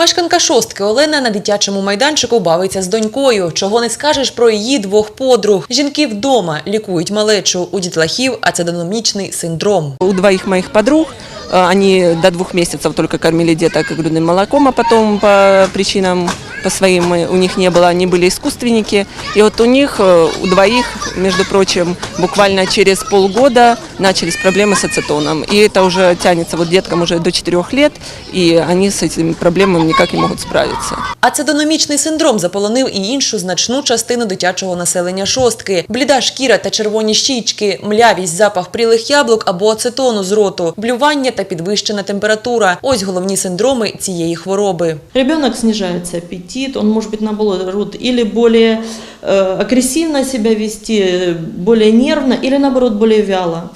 Мешканка шостки Олена на дитячому майданчику бавиться з донькою. Чого не скажеш про її двох подруг. Жінки вдома лікують малечу у дітлахів, ацидономічний синдром. У двох моїх подруг вони до двох місяців только кормили діток грудним молоком, а потом по причинам по своим э, у них не было, они были искусственники. И вот у них, э, у двоих, между прочим, буквально через полгода начались проблемы с ацетоном. И это уже тянется вот деткам уже до 4 лет, и они с этими проблемами никак не могут справиться. Ацидономічний синдром заполонив і іншу значну частину дитячого населення шостки. Бліда шкіра та червоні щічки, млявість, запах прілих яблук або ацетону з роту, блювання та підвищена температура. Ось головні синдроми цієї хвороби. Ребенок снижается аппетит, он может быть наоборот или более э, агрессивно себя вести, э, более нервно или наоборот более вяло.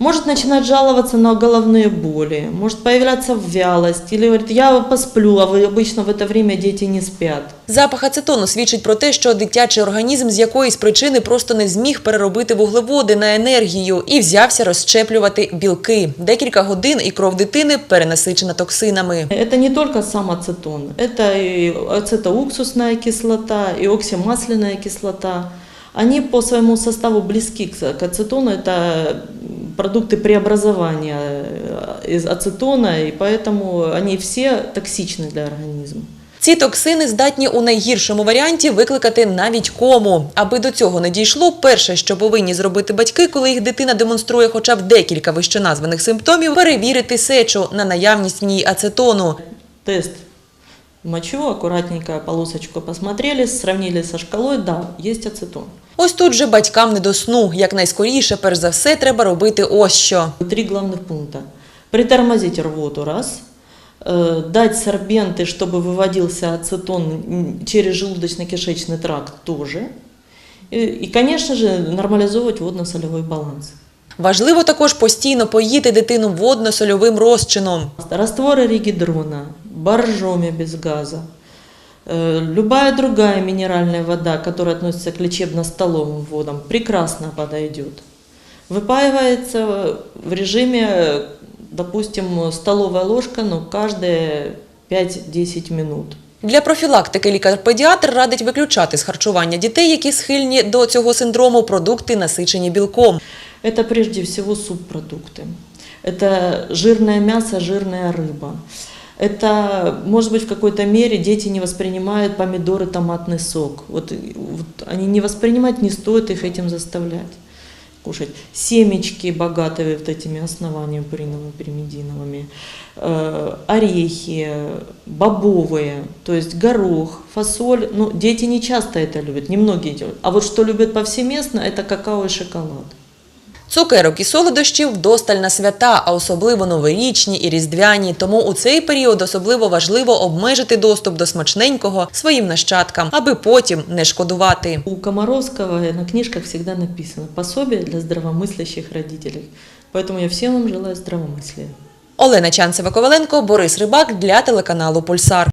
Может начинать жаловаться на головные боли, может появляться вялость или говорит, я посплю, а вы обычно в это время дети не спят. Запах ацетону свідчить про те, що дитячий організм з якоїсь причини просто не зміг переробити вуглеводи на енергію і взявся розщеплювати білки. Декілька годин і кров дитини перенасичена токсинами. Это не только сам ацетон, это и ацетоуксусная кислота, и оксимасляная кислота. Они по своему составу близки к к ацетону, это продукты преобразования э, из ацетона, и поэтому они все токсичны для организма. Ці токсини здатні у найгіршому варіанті викликати навіть кому. Аби до цього не дійшло, перше, що повинні зробити батьки, коли їх дитина демонструє хоча б декілька вищеназваних симптомів, перевірити сечу на наявність в ній ацетону. Тест мочу, аккуратненько полосочку посмотрели, сравнили со шкалой, да, есть ацетон. Ось тут же батькам не до сну. Якнайскоріше, перш за все, треба робити ось що. Три главных пункта. Притормозить рвоту, раз. Э, Дать сорбенты, чтобы выводился ацетон м, через желудочно-кишечный тракт тоже. И, и, конечно же, нормализовывать водно-солевой баланс. Важливо також постійно поїти дитину водно-сольовим розчином. Растворы регидрона, боржоми без газа, э, любая другая минеральная вода, которая относится к лечебно-столовым водам, прекрасно подойдет. Выпаивается в режиме, допустим, столовая ложка, но каждые 5-10 минут. Для профілактики лікар-педіатр радить виключати з харчування дітей, які схильні до цього синдрому, продукти, насичені білком. Это прежде всего субпродукты. Это жирное мясо, жирная рыба. Это, может быть, в какой-то мере дети не воспринимают помидоры, томатный сок. Вот, вот они не воспринимают, не стоит их этим заставлять кушать. Семечки, богатые вот этими основаниями пиримидиновыми, э, орехи, бобовые, то есть горох, фасоль. Ну, дети не часто это любят, немногие делают. А вот что любят повсеместно, это какао и шоколад. Цукерок і солодощів вдосталь на свята, а особливо новорічні і різдвяні. Тому у цей період особливо важливо обмежити доступ до смачненького своїм нащадкам, аби потім не шкодувати. У Комаровского на книжках всегда написано «Пособие для здравомыслящих родителей». Поэтому я всем вам желаю здравомыслия. Олена Чанцева-Коваленко, Борис Рибак для телеканалу Пульсар.